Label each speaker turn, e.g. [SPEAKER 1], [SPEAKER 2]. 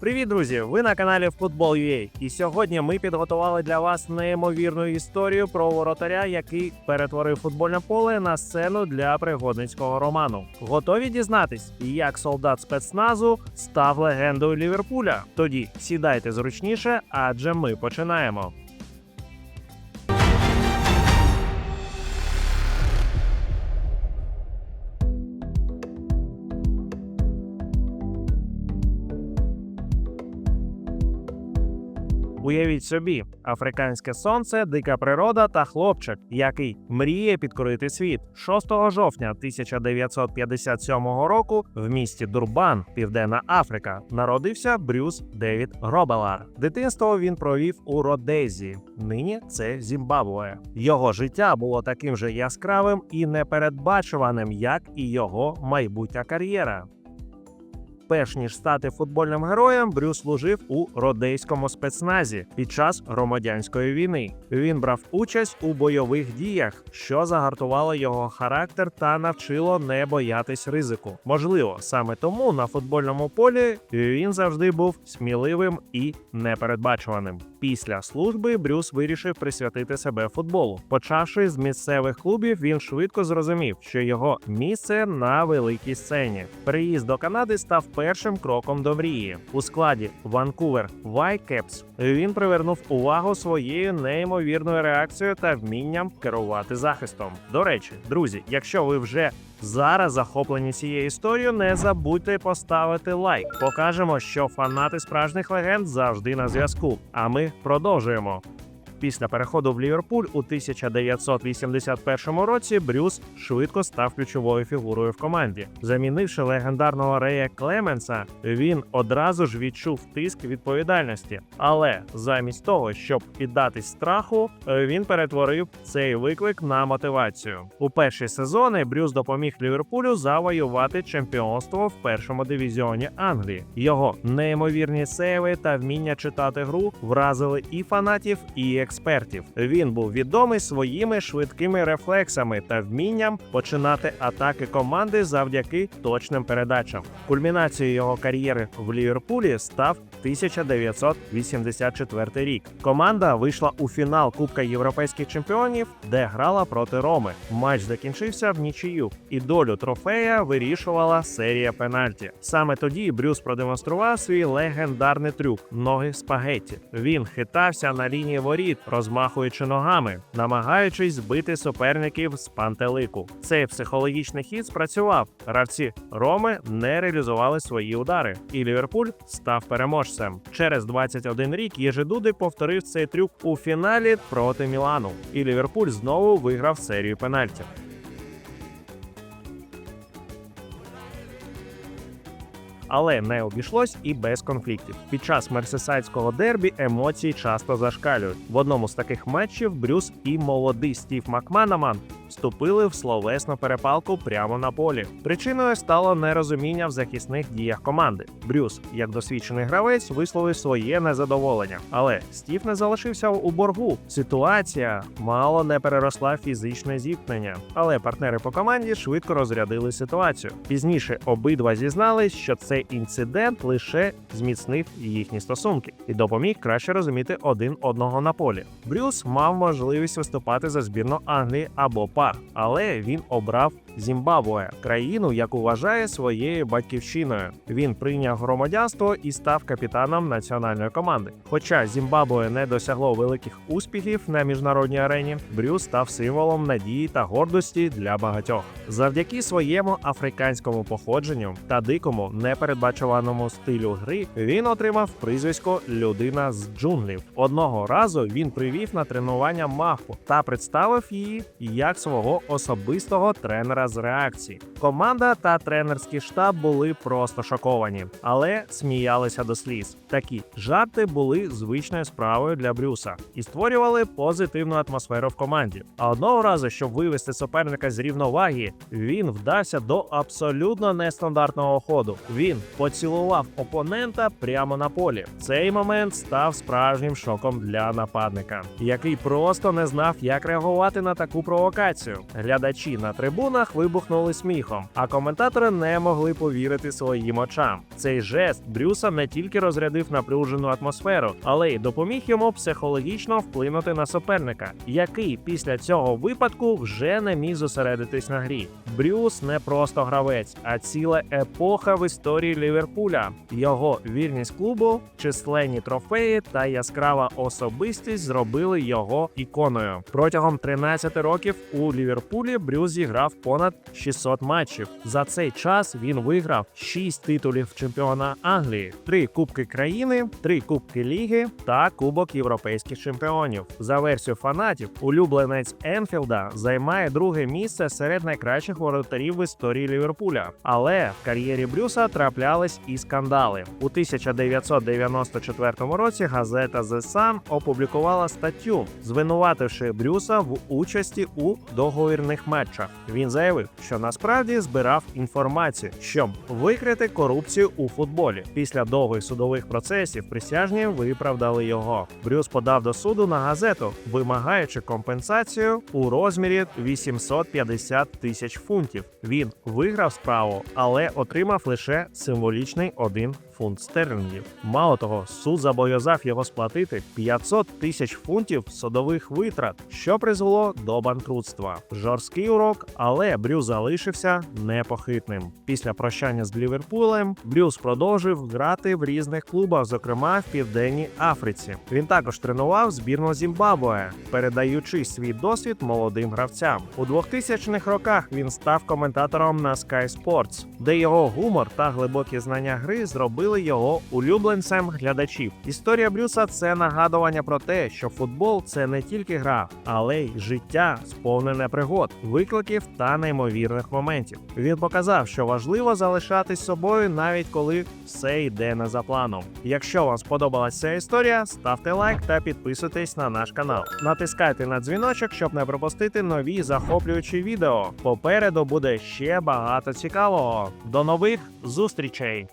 [SPEAKER 1] Привіт, друзі! Ви на каналі Football.ua. І сьогодні ми підготували для вас неймовірну історію про воротаря, який перетворив футбольне поле на сцену для пригодницького роману. Готові дізнатись, як солдат спецназу став легендою Ліверпуля? Тоді сідайте зручніше, адже ми починаємо. Уявіть собі, африканське сонце, дика природа та хлопчик, який мріє підкорити світ. 6 жовтня 1957 року в місті Дурбан, Південна Африка, народився Брюс Девід Гробелар. Дитинство він провів у Родезі. Нині це Зімбабве. Його життя було таким же яскравим і непередбачуваним, як і його майбутня кар'єра. Перш ніж стати футбольним героєм, Брюс служив у родейському спецназі під час громадянської війни. Він брав участь у бойових діях, що загартувало його характер та навчило не боятись ризику. Можливо, саме тому на футбольному полі він завжди був сміливим і непередбачуваним. Після служби Брюс вирішив присвятити себе футболу. Почавши з місцевих клубів, він швидко зрозумів, що його місце на великій сцені. Переїзд до Канади став першим кроком до мрії. У складі Ванкувер Вайкепс він привернув увагу своєю неймовірною реакцією та вмінням керувати захистом. До речі, друзі, якщо ви вже зараз захоплені цією історією, не забудьте поставити лайк. Покажемо, що фанати справжніх легенд завжди на зв'язку. А ми продовжуємо. Після переходу в Ліверпуль у 1981 році Брюс швидко став ключовою фігурою в команді. Замінивши легендарного Рея Клеменса, він одразу ж відчув тиск відповідальності. Але замість того, щоб піддатись страху, він перетворив цей виклик на мотивацію. У перші сезони Брюс допоміг Ліверпулю завоювати чемпіонство в першому дивізіоні Англії. Його неймовірні сейви та вміння читати гру вразили і фанатів, і експертів. Він був відомий своїми швидкими рефлексами та вмінням починати атаки команди завдяки точним передачам. Кульмінацією його кар'єри в Ліверпулі став 1984 рік. Команда вийшла у фінал Кубка європейських чемпіонів, де грала проти Роми. Матч закінчився в нічию, і долю трофея вирішувала серія пенальті. Саме тоді Брюс продемонстрував свій легендарний трюк ноги спагетті. Він хитався на лінії воріт, розмахуючи ногами, намагаючись збити суперників з пантелику. Цей психологічний хід спрацював. Гравці Роми не реалізували свої удари, і Ліверпуль став переможцем. Через 21 рік Єжедуди повторив цей трюк у фіналі проти Мілану, і Ліверпуль знову виграв серію пенальтів. Але не обійшлось і без конфліктів. Під час мерсесайдського дербі емоції часто зашкалюють. В одному з таких матчів Брюс і молодий Стів Макманаман вступили в словесну перепалку прямо на полі. Причиною стало нерозуміння в захисних діях команди. Брюс, як досвідчений гравець, висловив своє незадоволення, але Стів не залишився у боргу. Ситуація мало не переросла в фізичне зіткнення, але партнери по команді швидко розрядили ситуацію. Пізніше обидва зізнались, що цей інцидент лише зміцнив їхні стосунки і допоміг краще розуміти один одного на полі. Брюс мав можливість виступати за збірну Англії або пар, але він обрав Зімбабве, країну, яку вважає своєю батьківщиною. Він прийняв громадянство і став капітаном національної команди. Хоча Зімбабве не досягло великих успіхів на міжнародній арені, Брюс став символом надії та гордості для багатьох. Завдяки своєму африканському походженню та дикому непередбачуваному стилю гри він отримав прізвисько Людина з джунглів. Одного разу він привів на тренування маху та представив її як свого особистого тренера з реакції. Команда та тренерський штаб були просто шоковані, але сміялися до сліз. Такі жарти були звичною справою для Брюса і створювали позитивну атмосферу в команді. А одного разу, щоб вивести суперника з рівноваги, він вдався до абсолютно нестандартного ходу. Він поцілував опонента прямо на полі. Цей момент став справжнім шоком для нападника, який просто не знав, як реагувати на таку провокацію. Глядачі на трибунах вибухнули сміхом, а коментатори не могли повірити своїм очам. Цей жест Брюса не тільки розрядив напружену атмосферу, але й допоміг йому психологічно вплинути на суперника, який після цього випадку вже не міг зосередитись на грі. Брюс не просто гравець, а ціла епоха в історії Ліверпуля. Його вірність клубу, численні трофеї та яскрава особистість зробили його іконою. Протягом 13 років у Ліверпулі Брюс зіграв понад 600 матчів. За цей час він виграв 6 титулів чемпіона Англії, 3 кубки країни, 3 кубки ліги та Кубок європейських чемпіонів. За версією фанатів, улюбленець Енфілда займає друге місце серед найкращих воротарів в історії Ліверпуля. Але в кар'єрі Брюса траплялись і скандали. У 1994 році газета The Sun опублікувала статтю, звинувативши Брюса в участі у договірних матчах. Він заявив, що насправді збирав інформацію, щоб викрити корупцію у футболі. Після довгих судових процесів присяжні виправдали його. Брюс подав до суду на газету, вимагаючи компенсацію у розмірі 850 тисяч фунтів. Він виграв справу, але отримав лише символічний 1 фунт стерлінгів. Мало того, суд зобов'язав його сплатити 500 тисяч фунтів судових витрат, що призвело до банкрутства. Жорсткий урок, але Брюс залишився непохитним. Після прощання з Ліверпулем Брюс продовжив грати в різних клубах, зокрема в Південній Африці. Він також тренував збірну Зімбабве, передаючи свій досвід молодим гравцям. У 2000-х роках він став коментатором на Sky Sports, де його гумор та глибокі знання гри зробили його улюбленцем глядачів. Історія Брюса це нагадування про те, що футбол це не тільки гра, але й життя, сповнене пригод, викликів та неймовірних моментів. Він показав, що важливо залишатись собою, навіть коли все йде не за планом. Якщо вам сподобалася ця історія, ставте лайк та підписуйтесь на наш канал. Натискайте на дзвіночок, щоб не пропустити нові захоплюючі відео. Попереду буде ще багато цікавого. До нових зустрічей!